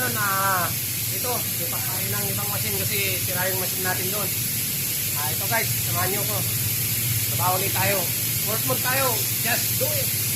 na na ito, ipakain ng ibang machine kasi sira yung machine natin doon. Ah, ito guys, samahan nyo ko. Trabaho ulit tayo. Work mode tayo. Just do it.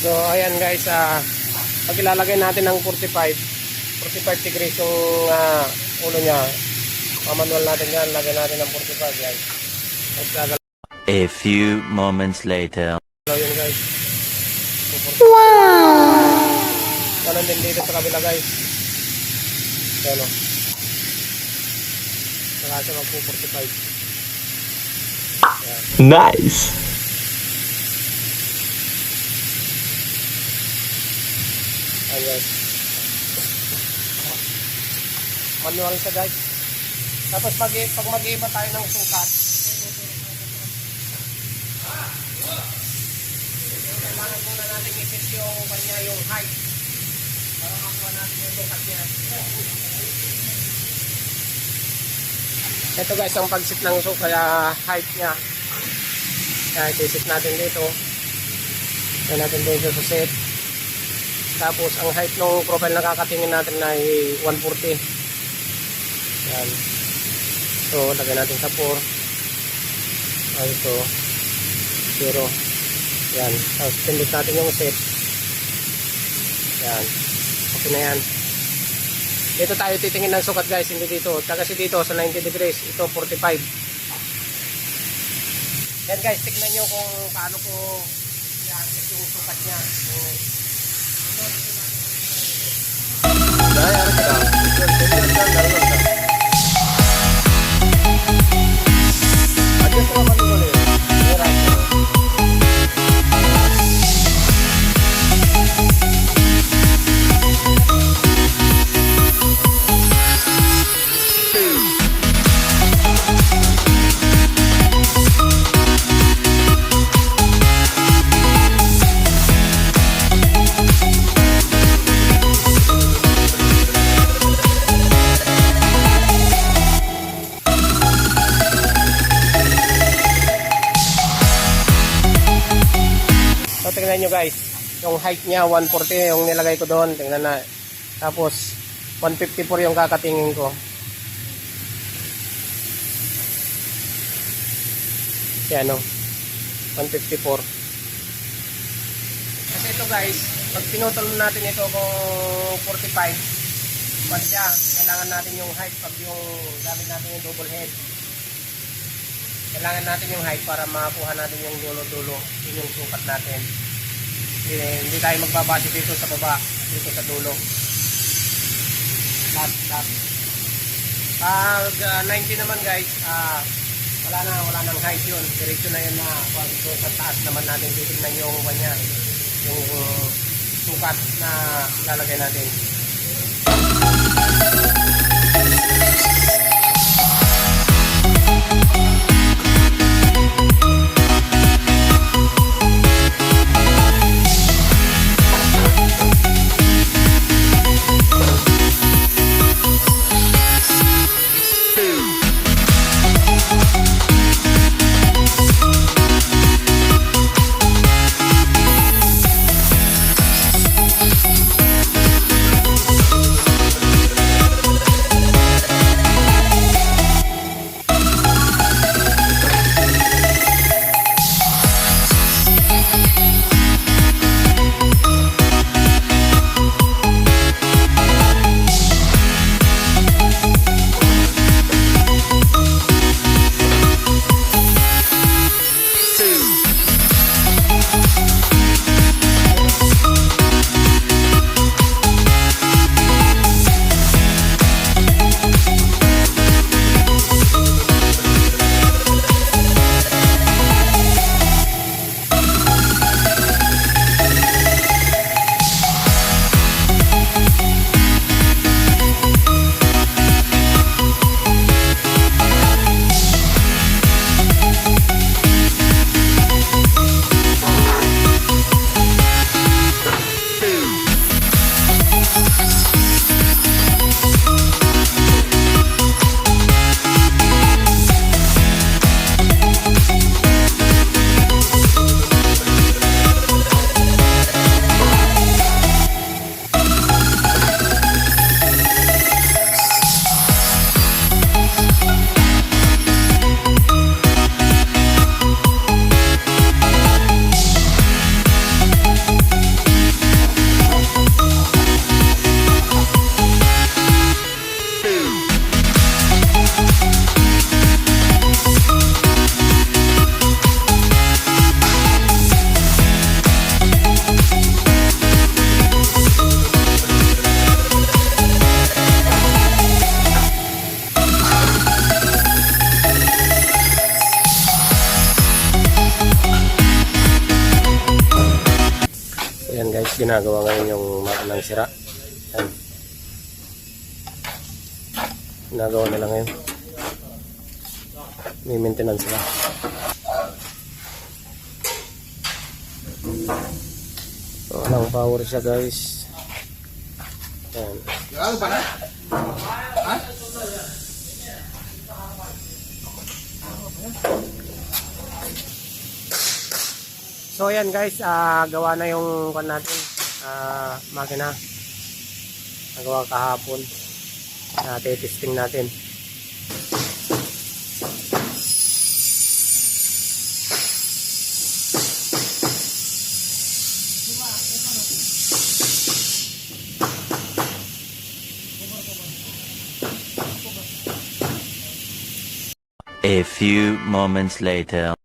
So, ayan guys, ah pag ilalagay natin ng 45, 45 degrees yung ah, ulo niya. Mamanual natin yan, lagay natin ng 45 yan. Tapos gagalaw A few moments later. yun guys. Wow! Ganun din dito sa kabila guys. Yan o. Saka siya mag 45. Yan. Nice. Ayan. Manual siya guys. Tapos pag, pag mag-iba tayo ng sukat, kailangan muna natin i-set yung kanya yung height para makuha natin yung sukat niya. Ito guys ang pag-set ng sukat, kaya height niya. Kaya i-set natin dito. Kaya natin dito sa set. Tapos ang height ng profile na kakatingin natin ay 140. Yan. So, lagay natin sa 4. Ay, ito. 0. Yan. Tapos pindot natin yung set. Yan. Okay na yan. Dito tayo titingin ng sukat guys, hindi dito. Kasi dito sa 90 degrees, ito 45. Yan guys, tignan nyo kung paano ko yan, yung sukat niya. So, ഞാൻ ഇറക്കട്ടാ So, tingnan nyo guys. Yung height niya, 140 yung nilagay ko doon. Tingnan na. Tapos, 154 yung kakatingin ko. Yan o. 154. Kasi ito guys, pag pinutol natin ito kung 45, pag siya, kailangan natin yung height pag yung gamit natin yung double head. Kailangan natin yung height para makakuha natin yung dulo-dulo. Yun yung sukat natin. Hindi, hindi tayo magbabase dito sa baba, dito sa dulo. Lahat, lahat. Pag ah, 90 naman guys, ah, wala na, wala nang height yun. Diretso na yun na pag doon sa taas naman natin titignan yung kanya, yung uh, sukat na lalagay natin. Tapos ginagawa ngayon yung makanang sira. Yan. Ginagawa nila ngayon. May maintenance sila. So, walang power siya guys. Yan. So yan guys, ah, gawa na yung kan natin, ah, makina. Nagawa kahapon. Uh, testing natin. A few moments later.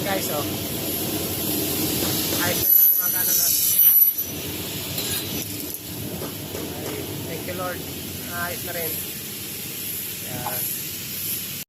Ayan guys, oh. Ayos na gumagana na. Thank you Lord. Ayos na rin.